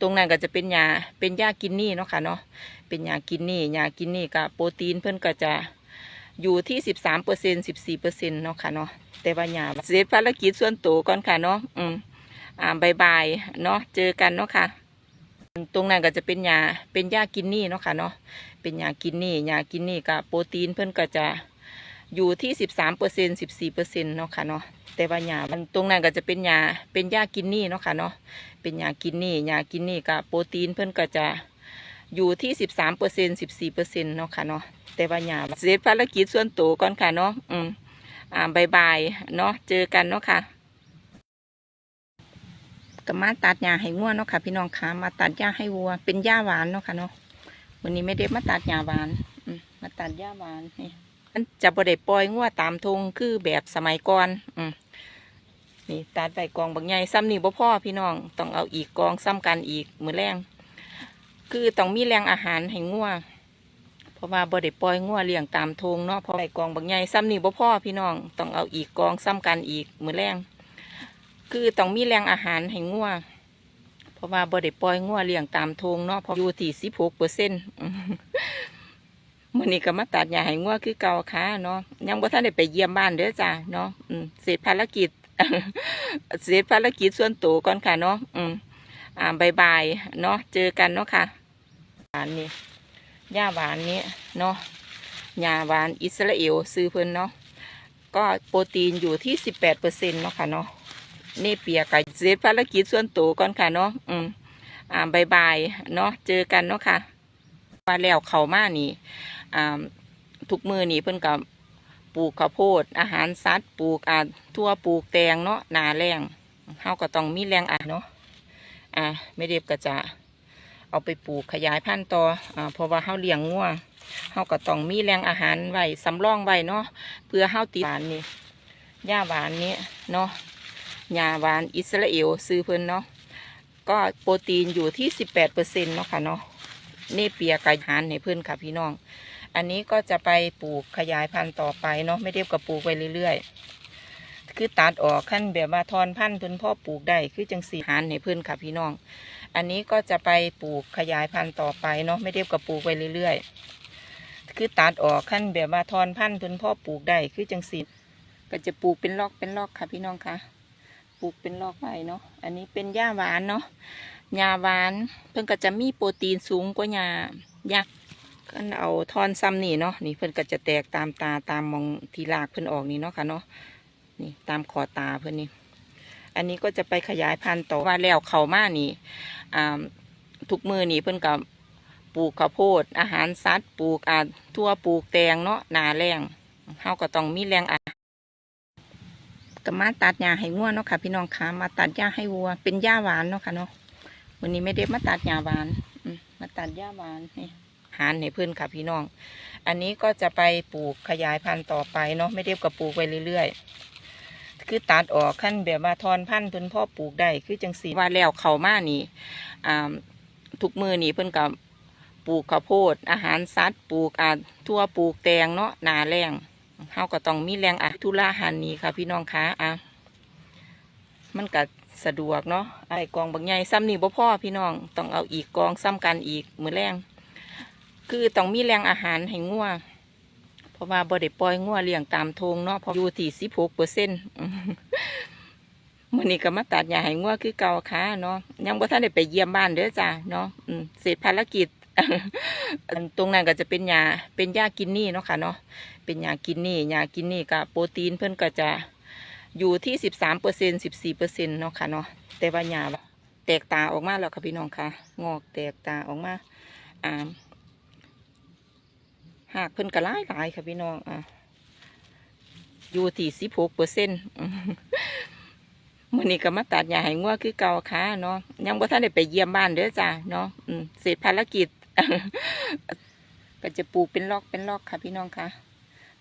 ตรงนั้นก็จะเป็นยาเป็นยากินนี่เนาะค่ะเนาะเป็นยากินนี่ยากินนี่กับโปรตีนเพิ่อนก็จะอยู่ที่สิบสามเปอร์เซ็นสิบสี่เปอร์เซ็นเนาะค่ะเนาะแต่ว่ายาเสร็จภารกิจส่วนตัวก่อนค่ะเนาะอืมอ่าบายบายเนาะเจอกันเนาะค่ะ ตรงนั้นก็จะเป็นยาเป็นยากินนี่เนาะค่ะเนาะเป็นยากินนี่ยากินนี่กับโปรตีนเพิ่อนก็จะ อยู่ที่สิบสามเปอร์เซ็นสิบสี่เปอร์เซ็นเนาะค่ะเนาะแต่ว่ายามันตรงนั้นก็จะเป็นยาเป็นยากินนี่เนาะค่ะเนาะเป็นหยากินนี่หยากินนี่กับโปรตีนเพิ่นก็จะอยู่ที่สิบสามเปอร์เซ็นสิบสี่เปอร์เซ็นเนาะค่ะเนาะแต่ว่ายาเสร็จภารกิจส่วนตัวก่อนค่ะเนาะอืมอ่าบายบายเนาะเจอกันเนาะค่ะก็มาตัดหญ้าให้งัวเนาะค่ะ พี่น้องค่ะมาตัดหญ้าให้วัว เป็นหญ้าหวานเนาะค่ะเนาะวันนี้ไม่ได้มาตัดหญ้าหวานมมาตัดหญ้าหวานนี่ มันจะบ่ได้ปล่อยงัวตามทงคือแบบสมัยก่อนอืมนี่ตัดใบกองบางใหญ่ซ้ำนี่บ่พ่อพี่น้องต้องเอาอีกกองซ้ำกันอีกมือแรงคือต้องมีแรงอาหารให้งัวเพราะว่าบ่ได้ปล่อยงัวเลี้ยงตามทงเนาะพราะใบกองบางใหญ่ซ้ำนี่บ่พ่อพี่น้องต้องเอาอีกกองซ้ำกันอีกมือแรงคือต้องมีแรงอาหารให้งัวเพราะว่าบ่ได้ปล่อยงัวเลี้ยงตามทงเนาะพราะอยู่ที่สิบหกเปอร์เซ็นต์ มื่อนี้ก็มาตัดหญ้าให้งัวคือเก่าค่ะเนาะยังบ่ทันได้ไปเยี่ยมบ้านเด้อจ้าเนาะอืมเสร็จภารกิจเสร็จภารกิจส่วนตัวก่อนค่ะเนาะอืมอ่าบายบายเนาะเจอกันเนาะค่ะหวานนี่หญ้าหวานนี้เนาะหญ้าหวานอิสราเอลซื้อเพิ่นเนาะก็โปรตีนอยู่ที่สิบแปดเปอร์เซ็นต์เนาะค่ะเนาะนี่เปียกไก่เสร็จภารกิจส่วนตัวก่อนค่ะเนาะอืมอ่าบายบายเนาะเจอกันเนาะค่ะว่าแล้วเขามานี่ ทุกมือนี่เพิ่นกับปลูกข้าวโพด อาหารสัตว์ปลูกอ่าทั่วปลูกแตงเนาะนาแรงเฮาก็ต้องมีแรงอะเนาะอ่าไม่เด็บก็จะเอาไปปลูกขยายพันธุ์ต่ออ่าเพราะว่าเฮาเลี้ยงงัวเฮาก็ต้องมีแรงอาหารไว้สำรองไว้เนาะเพื่อเฮาติดหวานนี่หญ้าหวานนี้เนาะหญ้าหวานอิสราเอลซื้อเพิ่นเนาะก็โปรตีนอยู่ที่สิบแปดเปอร์เซ็นต์เนาะค่ะเนาะนี่เปียไก่หานให้เพิ่นค่ะพี่น้อง อันนี้ก็จะไปปลูกขยายพันธุ์ต่อไปเนาะไม่ได้กับปลูกไปเรื่อยๆ คือตัดออกขั้นแบบว่าทอนพันธุ์เพิ่นพ่อปลูกได้คือจังสีหานให้เพิ่นค่ะพี่น้อง อันนี้ก็จะไปปลูกขยายพันธุ์ต่อไปเนาะไม่ได้กับปลูกไปเรื่อยๆ คือตัดออกขั้นแบบว่าทอนพันธุ์เพิ่นพ่อปลูกได้คือจังสีก็จะปลูกเป็นลอกเป็นลอกค่ะพี่น้องค่ะ ปลูกเป็นลอกไว้เนาะ อันนี้เป็นหญ้าหวานเนาะ หญ้าหวานเพิ่นก็จะมีโปรตีนสูงกว่าหญ้าหญ้า ก็เอาทอนซ้ำนี่เนาะนี่เพิ่นก็จะแตกตามตาตามมองทีลากเพิ่นออกนี่เนาะค่ะเนาะนี่ตามขอตาเพิ่นนี่อันนี้ก็จะไปขยายพันธุ์ต่อว่าแล้วเขามานี่อ่าทุกมือนี่เพิ่นกับปลูกข้าวโพด อาหารสัตว์ปลูกอ่าทั่วปลูกแตงเนาะนาแรงเฮาก็ต้องมีแรงอะก็มาตัดหญ้าให้งัวเนาะค่ะ พี่น้องคะมาตัดหญ้าให้วัว เป็นหญ้าหวานเนาะค่ะเนาะวันนี้ไม่ได้มาตัดหญ้าหวานมาตัดหญ้าหวานนี่ หารให้เพื่อนค่ะพี่น้อง อันนี้ก็จะไปปลูกขยายพันธุ์ต่อไปเนาะไม่ได้กับปลูกไปเรื่อยๆ คือตัดออกขั้นแบบว่าทอนพันธุ์เพิ่นพ่อปลูกได้คือจังสีว่าแล้วเขามานี่อ่าทุกมือนี่เพิ่อนกับปลูกข้าวโพด อาหารสัตว์ปลูกอ่าทั่วปลูกแตงเนาะนาแรงเฮาก็ต้องมีแรงอะทุลาหันนี้ค่ะ พี่น้องคะอะมันก็สะดวกเนาะไอ้กองบางใหญ่ซ้ำนี่บ่พ่อพี่น้องต้องเอาอีกกองซ้ำกันอีกมือแรง คือต้องมีแรงอาหารให้งัวเพราะว่าบ่ได้ปล่อยงัวเลี้ยงตามทงเนาะพราะอยู่ที่สิบหกเปอร์เซ็นต์มื่อนี้ก็มาตัดหญ้าให้งัวคือเก่าค่ะเนาะยังบ่ทันได้ไปเยี่ยมบ้านเด้อจ้าเนาะเสร็จภารกิจตรงนั้นก็จะเป็นหญ้าเป็นหญ้ากินนี่เนาะค่ะเนาะเป็นหญ้ากินนี่หญ้ากินนี่กับโปรตีนเพิ่นก็จะอยู่ที่สิบสามเปอร์เซ็นสิบสี่เปอร์เซ็นต์เนาะค่ะเนาะแต่ว่าหญ้าแตกตาออกมาแล้วค่ะพี่น้องค่ะ งอกแตกตาออกมาอ่า หากเพิ่นก็หลายหลายค่ะพี่น้องอะอยู่ที่สิบหกเปอร์เซ็นต์มื่อนี้ก็มาตัดหญ้าให้งัวคือเก่าค่ะเนาะยังบ่ทันได้ไปเยี่ยมบ้านเด้อจ้าเนาะเสร็จภารกิจก็จะปลูกเป็นลอกเป็นลอกค่ะ พี่น้องค่ะ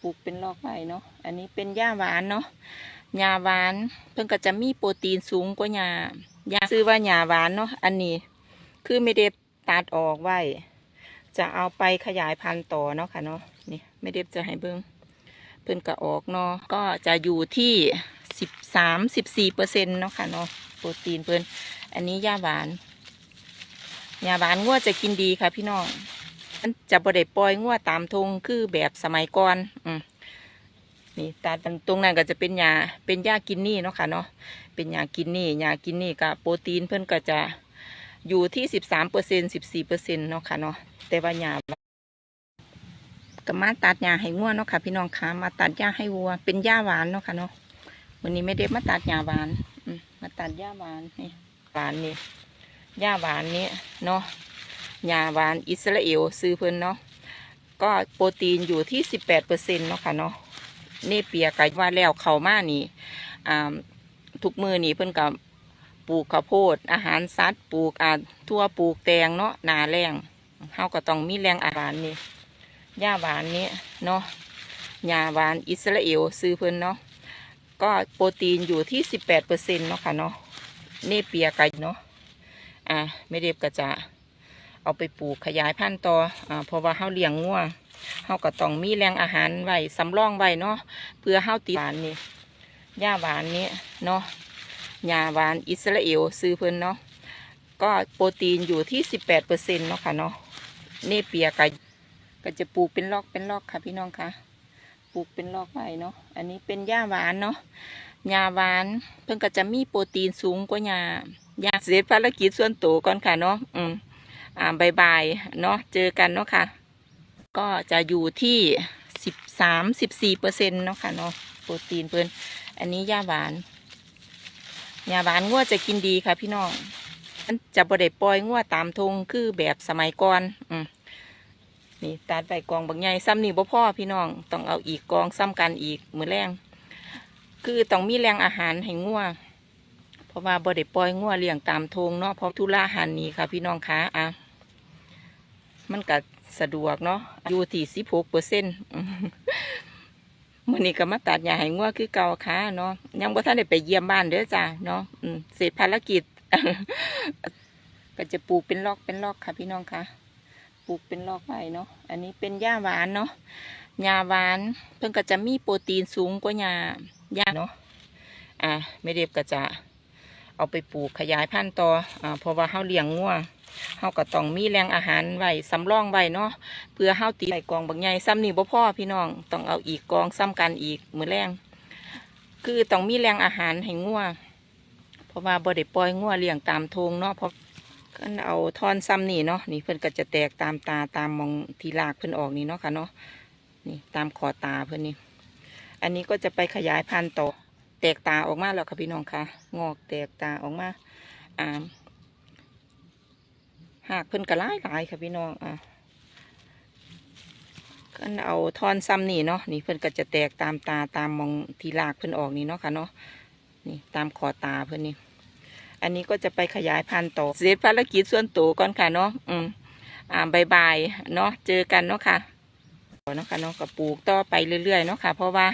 ปลูกเป็นลอกไว้เนาะอันนี้เป็นหญ้าหวานเนาะหญ้าหวาน เพิ่นก็จะมีโปรตีนสูงกว่าหญ้าหญ้าซื้อว่าหญ้าหวานเนาะอันนี้ คือไม่ได้ตัดออกไว้ จะเอาไปขยายพันธุ์ต่อเนาะค่ะเนาะนี่ไม่ได้จะให้เบิ้งเพิ่นกระออกเนาะก็จะอยู่ที่สิบสามสิบสี่เปอร์เซ็นต์เนาะค่ะเนาะโปรตีนเพิ่นอันนี้หญ้าหวานหญ้าหวานงัวจะกินดีค่ะพี่น้องมันจะบ่ได้ปล่อยงัวตามทงคือแบบสมัยก่อนอืมนี่ตาตรงนั้นก็จะเป็นหญ้าเป็นหญ้ากินนี่เนาะค่ะเนาะเป็นหญ้ากินนี่หญ้ากินนี่กับโปรตีนเพิ่นก็จะ อยู่ที่สิบสามเปอร์เซ็นสิบสี่เปอร์เซ็นเนาะค่ะเนาะแต่ว่าหญ้าก็มาตัดหญ้าให้งัวเนาะค่ะ พี่น้องคะมาตัดหญ้าให้วัว เป็นหญ้าหวานเนาะค่ะเนาะวันนี้ไม่ได้มาตัดหญ้าหวานมาตัดหญ้าหวานนี่หวานนี่หญ้าหวานนี้เนาะหญ้าหวานอิสราเอลซื้อเพิ่นเนาะก็โปรตีนอยู่ที่สิบแปดเปอร์เซ็นต์เนาะค่ะเนาะนี่เปียกว่าแล้วเขามานี่อ่าทุกมือนี่เพิ่นกับ ปลูกข้าวโพด อาหารสัตว์ปลูกอ่าทั่วปลูกแตงเนาะนาแรงเฮาก็ต้องมีแรงอาหารนี่หญ้าหวานนี้เนาะหญ้าหวานอิสราเอลซื้อเพิ่นเนาะก็โปรตีนอยู่ที่สิบแปดเปอร์เซ็นต์เนาะค่ะเนาะเนเปียไก่เนาะอ่าไม่เรียบก็จะเอาไปปลูกขยายพันธุ์ต่ออ่าเพราะว่าเฮาเลี้ยงงัวเฮาก็ต้องมีแรงอาหารไว้สำรองไว้เนาะเพื่อเฮาติดหวานนี่หญ้าหวานนี้เนาะ หญ้าหวานอิสราเอลซื้อเพิ่นเนาะก็โปรตีนอยู่ที่สิบแปดเปอร์เซ็นต์เนาะค่ะเนาะเนเปียไก่ก็จะปลูกเป็นลอกเป็นลอกค่ะพี่น้องค่ะปลูกเป็นลอกไว้เนาะอันนี้เป็นหญ้าหวานเนาะหญ้าหวานเพิ่นก็จะมีโปรตีนสูงกว่าหญ้าหญ้าเสร็จภารกิจส่วนตัวก่อนค่ะเนาะอืมอ่าบายบายเนาะเจอกันเนาะค่ะ ก็จะอยู่ที่สิบสามสิบสี่เปอร์เซ็นต์เนาะค่ะเนาะโปรตีนเพิ่นอันนี้หญ้าหวาน หญ้าหวานงัวจะกินดีค่ะพี่น้องมันจะบ่ได้ปล่อยงัวตามทงคือแบบสมัยก่อน อืมนี่ตัดใบกองบางใหญ่ซ้ำนี่บ่พ่อพี่น้องต้องเอาอีกกองซ้ำกันอีกมือแรงคือต้องมีแรงอาหารให้งัวเพราะว่าบ่ได้ปล่อยงัวเลี้ยงตามทงเนาะเพราะทุลาหันนี่ค่ะ พี่น้องคะอะมันก็สะดวกเนาะอยู่ที่สิบหกเปอร์เซ็นต์ มื่อนี้ก็มาตัดหญ้าให้งัวคือเก่าค่ะเนาะยังบ่ทันได้ไปเยี่ยมบ้านเด้อจ้าเนาะอืมเสร็จภารกิจ ก็จะปลูกเป็นลอกเป็นลอกค่ะ พี่น้องค่ะ ปลูกเป็นลอกไว้เนาะอันนี้เป็นหญ้าหวานเนาะหญ้าหวาน เพิ่นก็จะมีโปรตีนสูงกว่าหญ้าหญ้าเนาะอ่าไม่เรียบก็จะเอาไปปลูกขยายพันธุ์ต่ออ่าเพราะว่าเฮาเลี้ยงงัว เฮาก็ต้องมีแรงอาหารไว้สำรองไว้เนาะเพื่อเฮาตีใส่กองบางใหญ่ซ้ำนี่บ่พอพี่น้องต้องเอาอีกกองซ้ำกันอีกมือแรงคือต้องมีแรงอาหารให้งัวเพราะว่าบ่ได้ปล่อยงัวเลี้ยงตามทงเนาะเพราะก็เอาท่อนซ้ำนี่เนาะนี่เพิ่นก็จะแตกตามตาตามมองทีลากเพิ่นออกนี่เนาะค่ะเนาะนี่ตามขอตาเพิ่นนี่อันนี้ก็จะไปขยายพันธุ์ต่อแตกตาออกมาแล้วค่ะพี่น้องค่ะ งอกแตกตาออกมาอ่า หากเพิ่นก็หลายหลายค่ะพี่น้องอ่าก็เอาทอนซ้ำนี่เนาะนี่เพิ่นก็จะแตกตามตาตามมองทีลากเพิ่นออกนี่เนาะค่ะเนาะนี่ตามขอตาเพิ่นนี่ อันนี้ก็จะไปขยายพันธุ์ต่อเสร็จภารกิจส่วนตัวก่อนค่ะเนาะอืมอ่าบายบายเนาะเจอกันเนาะค่ะเนาะค่ะเนาะก็ปลูกต่อไปเรื่อยๆเนาะค่ะ เพราะว่า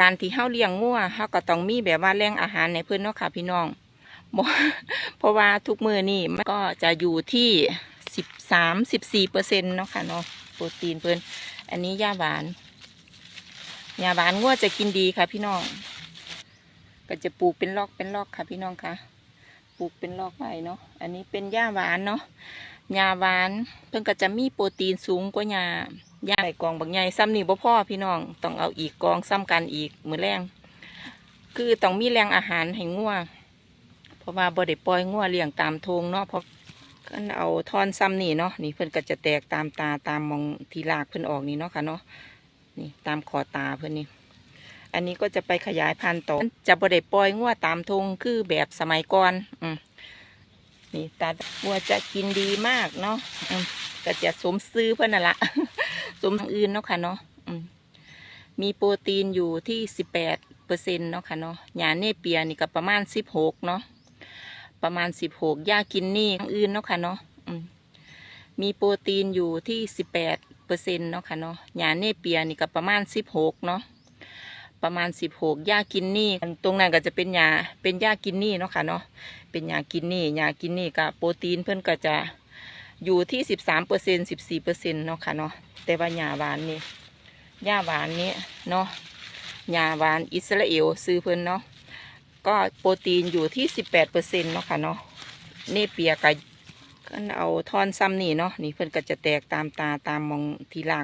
การที่เฮาเลี้ยงงัวเฮาก็ต้องมีแบบว่าแรงอาหารในเพิ่นเนาะค่ะพี่น้อง เพราะว่าทุกมือนี่มันก็จะอยู่ที่สิบสามสิบสี่เปอร์เซ็นต์เนาะค่ะเนาะโปรตีนเพิ่นอันนี้หญ้าหวานหญ้าหวานงัวจะกินดีค่ะ พี่น้อง ก็จะปลูกเป็นลอกเป็นลอกค่ะพี่น้องค่ะปลูกเป็นลอกไว้เนาะอันนี้เป็นหญ้าหวานเนาะหญ้าหวาน เพิ่นก็จะมีโปรตีนสูงกว่าหญ้าหญ้าใส่กองบางใหญ่ซ้ำนี่บ่พอพี่น้องต้องเอาอีกกองซ้ำกันอีกมือแรงคือต้องมีแรงอาหารให้งัว เพราะว่าบ่ได้ปล่อยงัวเลี้ยงตามทงเนาะเพราะก็เอาท่อนซ้ำนี่เนาะนี่เพิ่นก็จะแตกตามตาตามมองทีลากเพิ่นออกนี่เนาะค่ะเนาะนี่ตามขอตาเพิ่นนี่อันนี้ก็จะไปขยายพันธุ์ต่อจะบ่ได้ปล่อยงัวตามทงคือแบบสมัยก่อนอืมนี่ตาวัวจะกินดีมากเนาะอืมก็จะสมซื้อเพื่อนน่ะละสมอื่นเนาะค่ะเนาะอืมมีโปรตีนอยู่ที่สิบแปดเปอร์เซ็นต์เนาะค่ะเนาะหญ้าเนเปียนี่ก็ประมาณสิบหกเนาะ ประมาณสิบหกหญ้ากินนี่อื่นเนาะค่ะเนาะมีโปรตีนอยู่ที่สิบแปดเปอร์เซ็นต์เนาะค่ะเนาะหญ้าเนเปียนี่ก็ประมาณสิบหกเนาะประมาณสิบหกหญ้ากินนี่ตรงนั้นก็จะเป็นหญ้าเป็นหญ้ากินนี่เนาะค่ะเนาะเป็นหญ้ากินนี่หญ้ากินนี่กับโปรตีนเพิ่นก็จะอยู่ที่สิบสามเปอร์เซ็นสิบสี่เปอร์เซ็นเนาะค่ะเนาะแต่ว่าหญ้าหวานนี่หญ้าหวานนี้เนาะหญ้าหวานอิสราเอลซื้อเพิ่นเนาะ ก็โปรตีนอยู่ที่สิบแปดเปอร์เซ็นต์เนาะค่ะเนาะเนเปียกับกันเอาทอนซ้ำนี่เนาะนี่เพิ่นก็จะแตกตามตาตามมองทีหลัง